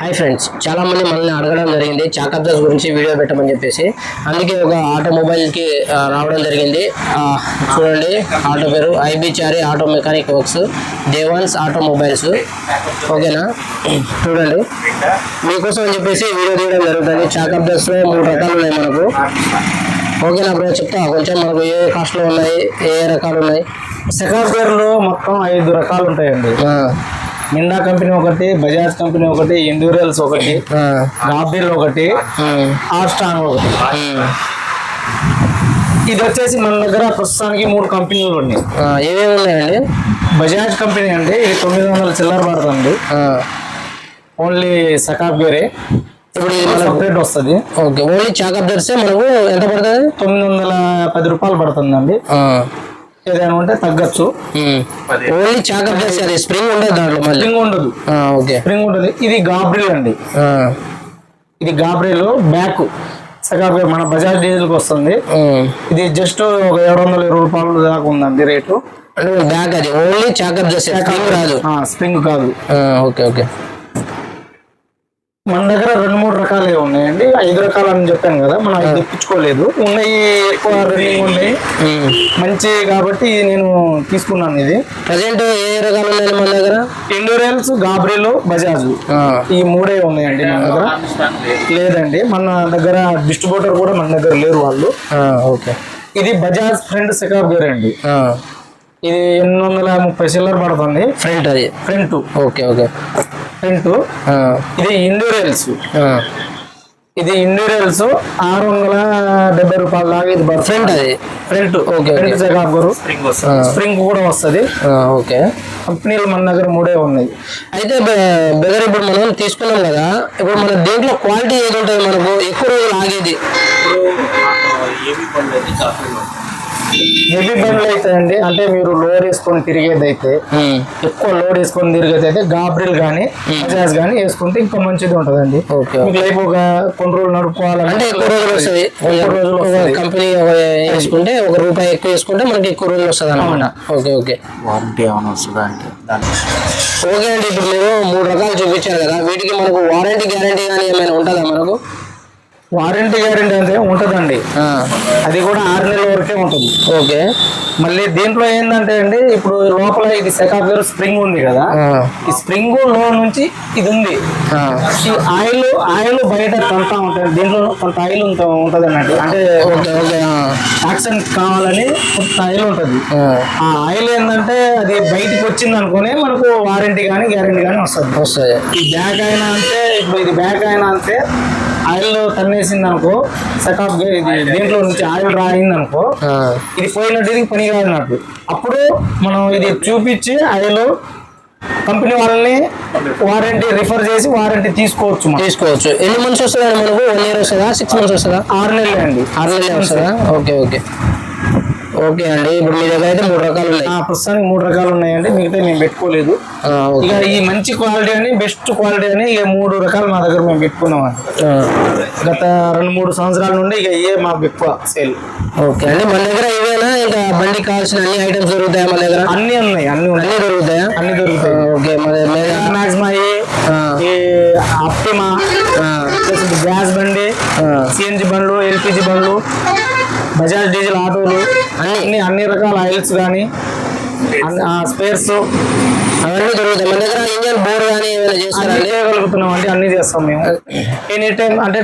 Hi friends చాలా మంది మనల్ని అడగడం జరిగింది చాకబ్జాస్ గురించి వీడియో పెట్టమని చెప్పేసి. అందుకే ఒక ఆటోమొబైల్కి రావడం జరిగింది. చూడండి ఆటో పేరు ఐబిచారి auto mechanic works Devans automobiles. ఓకేనా? చూడండి. మీకోసం అని చెప్పేసి వీడియో తీయడం జరుగుతుంది. చాకబ్జాస్లో మూడు రకాలు ఉన్నాయి మనకు. ఓకేనా బ్రో చెప్తా. కొంచెం మనకు ఏ కాస్ట్లో ఉన్నాయి ఏ ఏ రకాలు ఉన్నాయి? సెకండ్లో మొత్తం ఐదు రకాలు ఉంటాయండి. మిండా కంపెనీ ఒకటి బజాజ్ కంపెనీ ఒకటి ఇండ్యూరియల్స్ ఒకటి ఆ, గాబిల్ ఒకటి ఆస్ట్రాంగ్ ఒకటి. ఇది వచ్చేసి మన దగ్గర ప్రస్తుతానికి మూడు కంపెనీలు ఉన్నాయి. ఏమేమి ఉన్నాయండి? బజాజ్ కంపెనీ అండి ఇది తొమ్మిది వందల చిల్లర పడుతుంది ఓన్లీ సకాబ్ గేరే. ఇప్పుడు సపరేట్ వస్తుంది. ఓకే ఓన్లీ చాకప్ ధరిస్తే మనకు ఎంత పడుతుంది? తొమ్మిది వందల పది రూపాయలు పడుతుందండి. ఏదైనా ఉంటే తగ్గచ్చు. ఓన్లీ చాకప్ అది స్ప్రింగ్ ఉండదు దాంట్లో మళ్ళీ? స్ప్రింగ్ ఉండదు. ఆ, ఓకే. స్ప్రింగ్ ఉంటుంది ఇది గాబ్రిల్ అండి. ఇది గాబ్రిల్ బ్యాక్. గేర్ మన బజాజ్ డీజిల్కి వస్తుంది. ఇది జస్ట్ ఒక ఏడు వందల ఇరవై రూపాయలు దాకా ఉందండి రేటు. అంటే బ్యాక్ అది. ఓన్లీ చాకప్ ధరిస్తే స్ప్రింగ్ రాదు. ఆ, స్ప్రింగ్ కాదు. ఆ, ఓకే ఓకే. మన దగ్గర రెండు మూడు రకాలే ఉన్నాయండి. ఐదు రకాలు అని చెప్పాను కదా మనం అవి తెప్పించుకోలేదు. ఉన్నాయి ఎక్కువ రన్నింగ్ ఉన్నాయి. మంచి కాబట్టి నేను తీసుకున్నాను ఇది. ప్రజెంట్ ఏ రకాలు ఉన్నాయి మన దగ్గర? ఇండోరియల్స్ గాబ్రిలో బజాజ్. ఈ మూడే ఉన్నాయండి మన దగ్గర. లేదండి మన దగ్గర డిస్ట్రిబ్యూటర్ కూడా మన దగ్గర లేరు వాళ్ళు. ఓకే. ఇది బజాజ్ ఫ్రంట్ సెకాబ్ గేర్ అండి. ఇది ఎనిమిది వందల ముప్పై సిల్లర్ పడుతుంది. ఫ్రంట్ అది? ఫ్రంట్. Okay okay. ఆ, ఇది ఇండోరియల్స్. ఇది ఇండోరియల్స్ ఆరు వందల డెబ్బై రూపాయల దాకా ఇది ఫ్రంట్ అది? Front okay, front gear spring కూడా వస్తుంది. ఓకే. కంపెనీలు మన దగ్గర మూడే ఉన్నాయి. అయితే బెదర్ ఇప్పుడు మనం తీసుకున్నాం కదా ఇప్పుడు మన దీంట్లో క్వాలిటీ ఏది ఉంటుంది మనకు? ఎక్కువ రోజులు ఆగేది? హెవీ బండ్లు అయితే అండి అంటే మీరు లోడ్ వేసుకొని తిరిగేది అయితే ఎక్కువ లోడ్ వేసుకొని తిరిగేది అయితే గాబ్రిల్ కానీ బజాజ్ కానీ వేసుకుంటే ఇంకా మంచిది ఉంటుందండి. ఓకే మీకు లైఫ్ ఒక కొన్ని రోజులు నడుపుకోవాలంటే అంటే ఎక్కువ రోజులు వస్తుంది. రోజులు. కంపెనీ వేసుకుంటే ఒక రూపాయి ఎక్కువ వేసుకుంటే మనకి ఎక్కువ రోజులు వస్తుంది అనమాట ఓకే ఓకే. వారంటీ ఏమైనా వస్తుందా అంటే ఓకే అండి ఇప్పుడు మీరు మూడు రకాలు చూపించారు కదా. వీటికి మనకు వారంటీ గ్యారంటీ కానీ ఏమైనా ఉంటుందా మనకు? వారంటీ గ్యారంటీ అంటే ఉంటుందండి. అది కూడా ఆరు నెలల వరకే ఉంటుంది. ఓకే. మళ్ళీ దీంట్లో ఏంటంటే అండి ఇప్పుడు లోపల ఇది సెకాప్ గేర్ స్ప్రింగ్ ఉంది కదా ఈ స్ప్రింగ్లో నుంచి ఇది ఉంది. ఈ ఆయిల్ ఆయిల్ బయట కొంత ఉంటుంది దీంట్లో కొంత ఆయిల్ ఉంటుంది అన్నట్టు అంటే యాక్షన్ కావాలని కొంత ఆయిల్ ఉంటుంది. ఆ, ఆ ఆయిల్ ఏంటంటే అది బయటికి వచ్చింది అనుకునే మనకు వారంటీ కానీ గ్యారంటీ కానీ వస్తుంది. వస్తుంది ఈ బ్యాగ్ అయినా అంతే ఇప్పుడు ఇది బ్యాగ్ అయినా అంతే ఆయిల్ తన్నేసింది అనుకో ఇది దీంట్లో నుంచి ఆయిల్ రాయింది అనుకో ఇది పోయినట్టు ఇది పని కాదు నాకు. అప్పుడు మనం ఇది చూపించి ఆయిల్ కంపెనీ వాళ్ళని వారంటీ రిఫర్ చేసి వారంటీ తీసుకోవచ్చు తీసుకోవచ్చు. ఎన్ని మంత్స్ వస్తుందా మనకు? వన్ ఇయర్ వస్తుందా? సిక్స్ మంత్స్ వస్తుందా? ఆరు నెలలే అండి. ఆరు నెలలు వస్తుందా? Okay okay. ఓకే అండి. ఇప్పుడు మీ దగ్గర అయితే మూడు రకాలు ఉన్నాయి. ఆ, ప్రస్తుతానికి మూడు రకాలు ఉన్నాయండి. మిగతా మేము పెట్టుకోలేదు. ఇక ఈ మంచి క్వాలిటీ అని బెస్ట్ క్వాలిటీ అని ఇక మూడు రకాలు మా దగ్గర మేము పెట్టుకున్నామండి. ఆ, గత రెండు మూడు సంవత్సరాల నుండి ఇక ఇయే మాకు ఎక్కువ సేల్. ఓకే అండి. మన దగ్గర ఇవేనా? ఇంకా బండికి కావాల్సిన అన్ని ఐటమ్స్ దొరుకుతాయా మన దగ్గర? అన్ని ఉన్నాయి అన్ని ఉన్నాయి. అన్ని దొరుకుతాయా? అన్ని దొరుకుతాయి. ఓకే. మరి మీద మ్యాక్సిమా ఆ, ఈ ఆప్టిమా ఆ, ప్లస్ ఇది గ్యాస్ బండి ఆ, సిఎన్జి బండ్లు ఎల్పిజి బండ్లు బజాజ్ డీజిల్ ఆటోలు అన్ని అన్ని రకాల ఆయిల్స్ కానీ స్పేర్స్ అవన్నీ దొరుకుతాయి. మన దగ్గర ఇంజన్ బోర్ కానీ ఏమైనా అన్ని చేస్తారండి చేయగలుగుతున్నాం అంటే అన్ని చేస్తాం మేము. ఎనీ టైం అంటే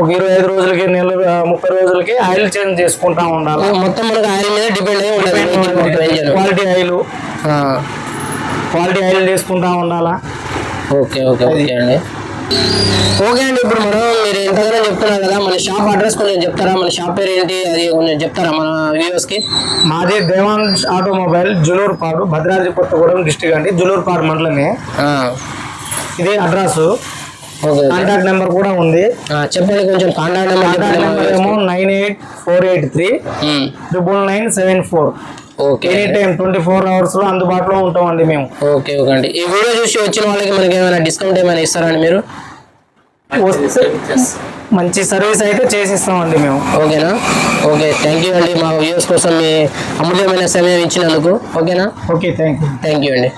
ఒక ఇరవై ఐదు రోజులకి నెల ముప్పై రోజులకి ఆయిల్ చేంజ్ చేసుకుంటా ఉండాలి? మొత్తం మనకు ఆయిల్ మీద డిపెండ్ అయి ఉంటుంది engine quality oil quality oil చేసుకుంటా ఉండాలా? ఓకే ఓకే ఓకే అండి. ఓకే అండి ఇప్పుడు మనం మీరు ఎంతగానో చెప్తున్నారు కదా మన షాప్ అడ్రస్ కొంచెం చెప్తారా? మన షాప్ పేరు ఏంటి? అది కొంచెం చెప్తారా మన వ్యూవర్స్కి? మాది దేవాన్స్ ఆటోమొబైల్ జులూరుపాడు భద్రాద్రి కొత్తగూడెం డిస్టిక్ అండి. జులూరుపాడు మండలమే. ఇదే అడ్రస్. కాంటాక్ట్ నెంబర్ కూడా ఉంది. చెప్పండి కొంచెం కాంటాక్ట్ నెంబర్ ఏమో nine eight four eight three triple nine seven four okay any time twenty four అవర్స్లో అందుబాటులో ఉంటామండి మేము. ఓకే ఓకే అండి. ఈ వీడియో చూసి వచ్చిన వాళ్ళకి మనకి ఏమైనా డిస్కౌంట్ ఏమైనా ఇస్తారా అండి మీరు? వస్తే మంచి సర్వీస్ అయితే చేసిస్తామండి మేము. ఓకేనా ఓకే థ్యాంక్ యూ అండి మా వ్యూవర్స్ కోసం మీ అమూల్యమైన సమయం ఇచ్చినందుకు. ఓకేనా okay thank you thank you అండి.